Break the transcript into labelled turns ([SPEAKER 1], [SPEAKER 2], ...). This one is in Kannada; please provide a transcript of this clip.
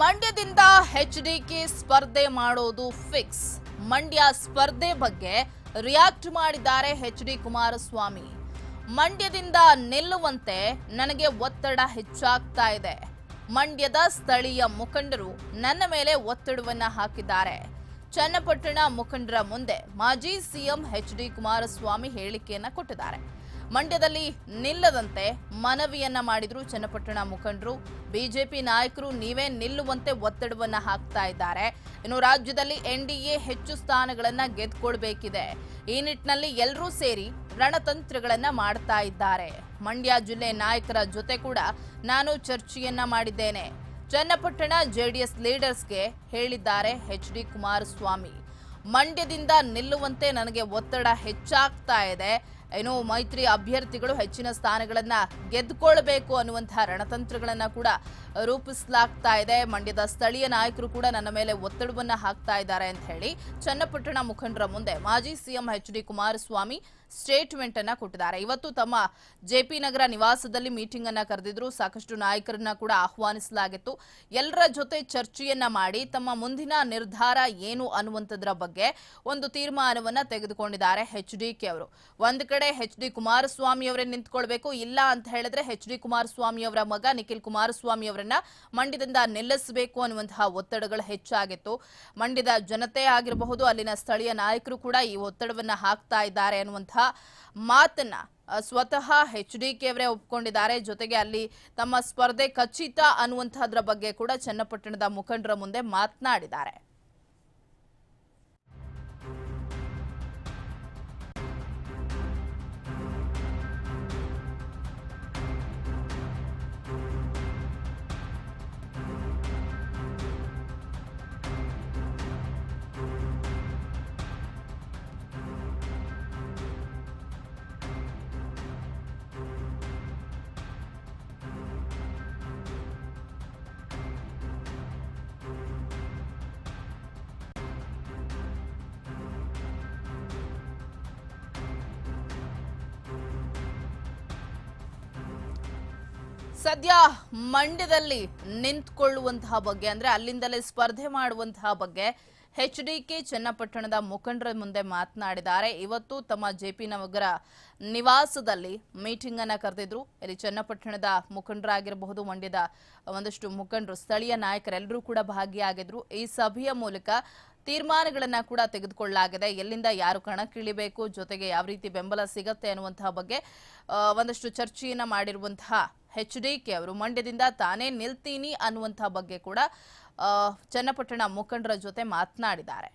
[SPEAKER 1] ಮಂಡ್ಯದಿಂದ ಎಚ್ ಡಿಕೆ ಸ್ಪರ್ಧೆ ಮಾಡೋದು ಫಿಕ್ಸ್ ಮಂಡ್ಯ ಸ್ಪರ್ಧೆ ಬಗ್ಗೆ ರಿಯಾಕ್ಟ್ ಮಾಡಿದ್ದಾರೆ ಎಚ್ ಡಿ ಕುಮಾರಸ್ವಾಮಿ. ಮಂಡ್ಯದಿಂದ ನಿಲ್ಲುವಂತೆ ನನಗೆ ಒತ್ತಡ ಹೆಚ್ಚಾಗ್ತಾ ಇದೆ. ಮಂಡ್ಯದ ಸ್ಥಳೀಯ ಮುಖಂಡರು ನನ್ನ ಮೇಲೆ ಒತ್ತಡವನ್ನ ಹಾಕಿದ್ದಾರೆ. ಚನ್ನಪಟ್ಟಣ ಮುಖಂಡರ ಮುಂದೆ ಮಾಜಿ ಸಿಎಂ ಎಚ್ ಡಿ ಕುಮಾರಸ್ವಾಮಿ ಹೇಳಿಕೆಯನ್ನ ಕೊಟ್ಟಿದ್ದಾರೆ. ಮಂಡ್ಯದಲ್ಲಿ ನಿಲ್ಲದಂತೆ ಮನವಿಯನ್ನ ಮಾಡಿದ್ರು ಚನ್ನಪಟ್ಟಣ ಮುಖಂಡರು. ಬಿಜೆಪಿ ನಾಯಕರು ನೀವೇ ನಿಲ್ಲುವಂತೆ ಒತ್ತಡವನ್ನ ಹಾಕ್ತಾ ಇದ್ದಾರೆ. ಇನ್ನು ರಾಜ್ಯದಲ್ಲಿ ಎನ್ಡಿಎ ಹೆಚ್ಚು ಸ್ಥಾನಗಳನ್ನ ಗೆದ್ಕೊಳ್ಬೇಕಿದೆ. ಈ ನಿಟ್ಟಿನಲ್ಲಿ ಎಲ್ಲರೂ ಸೇರಿ ರಣತಂತ್ರಗಳನ್ನ ಮಾಡ್ತಾ ಇದ್ದಾರೆ. ಮಂಡ್ಯ ಜಿಲ್ಲೆ ನಾಯಕರ ಜೊತೆ ಕೂಡ ನಾನು ಚರ್ಚೆಯನ್ನ ಮಾಡಿದ್ದೇನೆ. ಚನ್ನಪಟ್ಟಣ ಜೆಡಿಎಸ್ ಲೀಡರ್ಸ್ಗೆ ಹೇಳಿದ್ದಾರೆ ಎಚ್ ಡಿ ಕುಮಾರಸ್ವಾಮಿ. ಮಂಡ್ಯದಿಂದ ನಿಲ್ಲುವಂತೆ ನನಗೆ ಒತ್ತಡ ಹೆಚ್ಚಾಗ್ತಾ ಇದೆ. ಏನು ಮೈತ್ರಿ ಅಭ್ಯರ್ಥಿಗಳು ಹೆಚ್ಚಿನ ಸ್ಥಾನಗಳನ್ನ ಗೆದ್ದುಕೊಳ್ಬೇಕು ಅನ್ನುವಂತಹ ರಣತಂತ್ರಗಳನ್ನ ಕೂಡ ರೂಪಿಸಲಾಗ್ತಾ ಇದೆ. ಮಂಡ್ಯದ ಸ್ಥಳೀಯ ನಾಯಕರು ಕೂಡ ನನ್ನ ಮೇಲೆ ಒತ್ತಡವನ್ನ ಹಾಕ್ತಾ ಇದ್ದಾರೆ ಅಂತ ಹೇಳಿ ಚನ್ನಪಟ್ಟಣ ಮುಖಂಡರ ಮುಂದೆ ಮಾಜಿ CM H D Kumaraswamy statement ಅನ್ನ ಕೊಟ್ಟಿದ್ದಾರೆ. ಇವತ್ತು ತಮ್ಮ ಜೆಪಿ ನಗರ ನಿವಾಸದಲ್ಲಿ ಮೀಟಿಂಗ್ ಅನ್ನ ಕರೆದಿದ್ರು. ಸಾಕಷ್ಟು ನಾಯಕರನ್ನ ಕೂಡ ಆಹ್ವಾನಿಸಲಾಗಿತ್ತು. ಎಲ್ಲರ ಜೊತೆ ಚರ್ಚೆಯನ್ನ ಮಾಡಿ ತಮ್ಮ ಮುಂದಿನ ನಿರ್ಧಾರ ಏನು ಅನ್ನುವಂಥದ್ರ ಬಗ್ಗೆ ಒಂದು ತೀರ್ಮಾನವನ್ನ ತೆಗೆದುಕೊಂಡಿದ್ದಾರೆ ಎಚ್ ಡಿ ಕೆ ಅವರು. ಒಂದ್ ಕಡೆ ಹೆಚ್ ಡಿ ಕುಮಾರಸ್ವಾಮಿ ಅವರೇ ನಿಂತ್ಕೊಳ್ಬೇಕು, ಇಲ್ಲ ಅಂತ ಹೇಳಿದ್ರೆ ಹೆಚ್ ಡಿ ಕುಮಾರಸ್ವಾಮಿ ಅವರ ಮಗ ನಿಖಿಲ್ ಕುಮಾರಸ್ವಾಮಿ ಅವರನ್ನ ಮಂಡ್ಯದಿಂದ ನಿಲ್ಲಿಸಬೇಕು ಅನ್ನುವಂತಹ ಒತ್ತಡಗಳು ಹೆಚ್ಚಾಗಿತ್ತು. ಮಂಡ್ಯದ ಜನತೆ ಆಗಿರಬಹುದು, ಅಲ್ಲಿನ ಸ್ಥಳೀಯ ನಾಯಕರು ಕೂಡ ಈ ಒತ್ತಡವನ್ನ ಹಾಕ್ತಾ ಇದ್ದಾರೆ ಅನ್ನುವಂತಹ ಮಾತನ್ನ ಸ್ವತಃ ಎಚ್ ಡಿ ಕೆ ಅವರೇ ಒಪ್ಕೊಂಡಿದ್ದಾರೆ. ಜೊತೆಗೆ ಅಲ್ಲಿ ತಮ್ಮ ಸ್ಪರ್ಧೆ ಖಚಿತ ಅನ್ನುವಂತಹದ್ರ ಬಗ್ಗೆ ಕೂಡ ಚನ್ನಪಟ್ಟಣದ ಮುಖಂಡರ ಮುಂದೆ ಮಾತನಾಡಿದ್ದಾರೆ. ಸದ್ಯ ಮಂಡ್ಯದಲ್ಲಿ ನಿಂತ್ಕೊಳ್ಳುವಂತಹ ಬಗ್ಗೆ, ಅಂದ್ರೆ ಅಲ್ಲಿಂದಲೇ ಸ್ಪರ್ಧೆ ಮಾಡುವಂತಹ ಬಗ್ಗೆ ಎಚ್ ಡಿ ಕೆ ಚನ್ನಪಟ್ಟಣದ ಮುಖಂಡರ ಮುಂದೆ ಮಾತನಾಡಿದ್ದಾರೆ. ಇವತ್ತು ತಮ್ಮ ಜೆ ಪಿ ನಗರ ನಿವಾಸದಲ್ಲಿ ಮೀಟಿಂಗ್ ಅನ್ನ ಕರೆದಿದ್ರು. ಇಲ್ಲಿ ಚನ್ನಪಟ್ಟಣದ ಮುಖಂಡರಾಗಿರಬಹುದು, ಮಂಡ್ಯದ ಒಂದಷ್ಟು ಮುಖಂಡರು, ಸ್ಥಳೀಯ ನಾಯಕರೆಲ್ಲರೂ ಕೂಡ ಭಾಗಿಯಾಗಿದ್ರು. ಈ ಸಭೆಯ ಮೂಲಕ ತೀರ್ಮಾನಗಳನ್ನ ಕೂಡ ತೆಗೆದುಕೊಳ್ಳಲಾಗಿದೆ. ಎಲ್ಲಿಂದ ಯಾರು ಕಣಕ್ಕಿಳಿಬೇಕು ಜೊತೆಗೆ ಯಾವ ರೀತಿ ಬೆಂಬಲ ಸಿಗತ್ತೆ ಅನ್ನುವಂತಹ ಬಗ್ಗೆ ಒಂದಷ್ಟು ಚರ್ಚೆಯನ್ನ ಮಾಡಿರುವಂತಹ ಎಚ್ ಡಿ ಕೆ ಅವರು ಮಂಡ್ಯದಿಂದ ತಾನೇ ನಿಲ್ತೀನಿ ಅನ್ನುವಂಥ ಬಗ್ಗೆ ಕೂಡ ಚನ್ನಪಟ್ಟಣ ಮುಖಂಡರ ಜೊತೆ ಮಾತನಾಡಿದ್ದಾರೆ.